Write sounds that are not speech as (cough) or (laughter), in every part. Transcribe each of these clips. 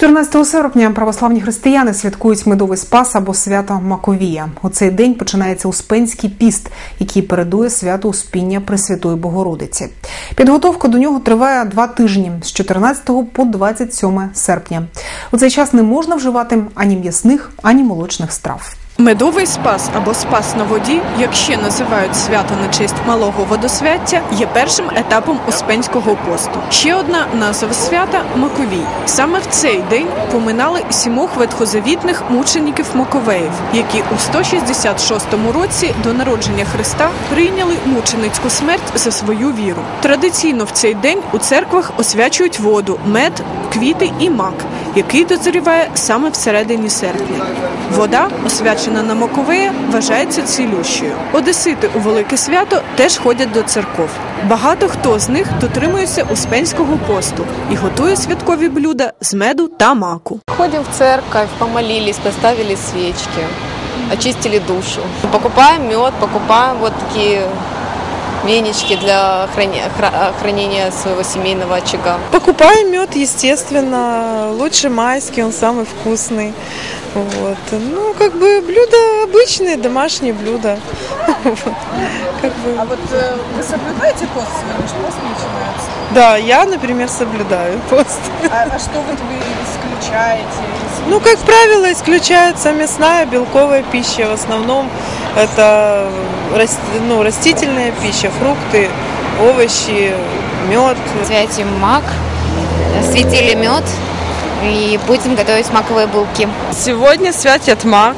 14 серпня православні християни святкують медовий спас або свято Маковія. У цей день починається Успенський піст, який передує свято Успіння Пресвятої Богородиці. Підготовка до нього триває два тижні з 14 по 27 серпня. У цей час не можна вживати ані м'ясних, ані молочних страв. Медовий спас або спас на воді, як ще називають свято на честь малого водосвяття, є першим етапом Успенського посту. Ще одна назва свята Маковій. Саме в цей день поминали сімох ветхозавітних мучеників Маковеїв, які у 166 році до народження Христа прийняли мученицьку смерть за свою віру. Традиційно в цей день у церквах освячують воду, мед, квіти і мак, який дозріває саме всередині серпня. Вода освячена на Маковея вважається цілющою. Одесити у велике свято теж ходять до церков. Багато хто з них дотримується успенського посту і готує святкові блюда з меду та маку. Ходим в церковь, помолились, поставили свечки, очистили душу. Покупаем мед, покупаем вот такие венички для храни- хра- хранения своего семейного очага. Покупаем мед, естественно. Лучше майский, он самый вкусный. Вот. Ну, как бы блюда обычные, домашние блюда. (laughs) Вот. Как бы. А вот ви соблюдаєте пост сьогодні? ж Пост починається. Да, я, например, соблюдаю пост. А, що ви тобі исключаєте? Ну, как правило, исключается мясная, белковая пища. В основном это рас- ну, растительная пища, фрукты, овощи, мед. святим мак, светили мед и будем готовить маковые булки. Сегодня святят мак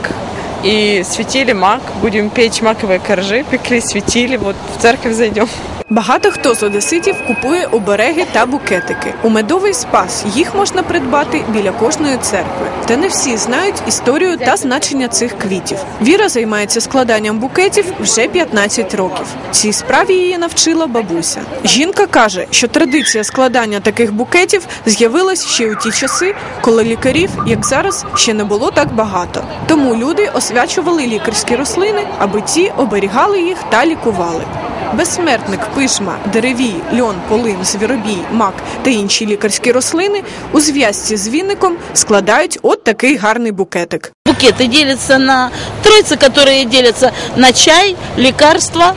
и светили мак. Будем печь маковые коржи, пекли, светили. Вот в церковь зайдем. Багато хто з одеситів купує обереги та букетики. У медовий спас їх можна придбати біля кожної церкви. Та не всі знають історію та значення цих квітів. Віра займається складанням букетів вже 15 років. Цій справі її навчила бабуся. Жінка каже, що традиція складання таких букетів з'явилась ще у ті часи, коли лікарів, як зараз, ще не було так багато. Тому люди освячували лікарські рослини, аби ті оберігали їх та лікували Безсмертник, пишма, деревій, льон, полин, звіробій, мак та інші лікарські рослини у зв'язці з віником складають от такий гарний букетик. Букеты делятся на троицы, которые делятся на чай, лекарства,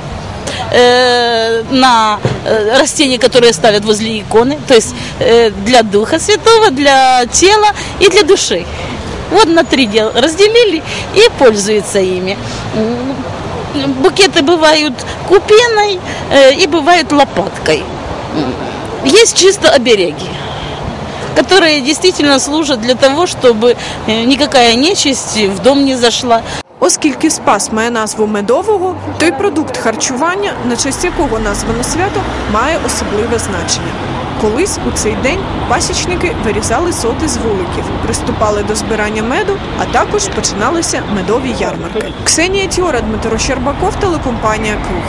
э, на э, растения, которые ставят возле иконы, то есть э, для Духа Святого, для тела и для души. Вот на три дела разделили и пользуются ими. М, Букеты бывают купиной э, и бывают лопаткой. М, Есть чисто обереги которые действительно служат для того, чтобы э, никакая нечисть в дом не зашла. Оскільки спас має назву медового, той продукт харчування, на честь якого названо свято, має особливе значення. Колись у цей день пасічники вирізали соти з вуликів, приступали до збирання меду, а також починалися медові ярмарки. Ксенія Тіора, Дмитро Щербаков, телекомпанія Круг.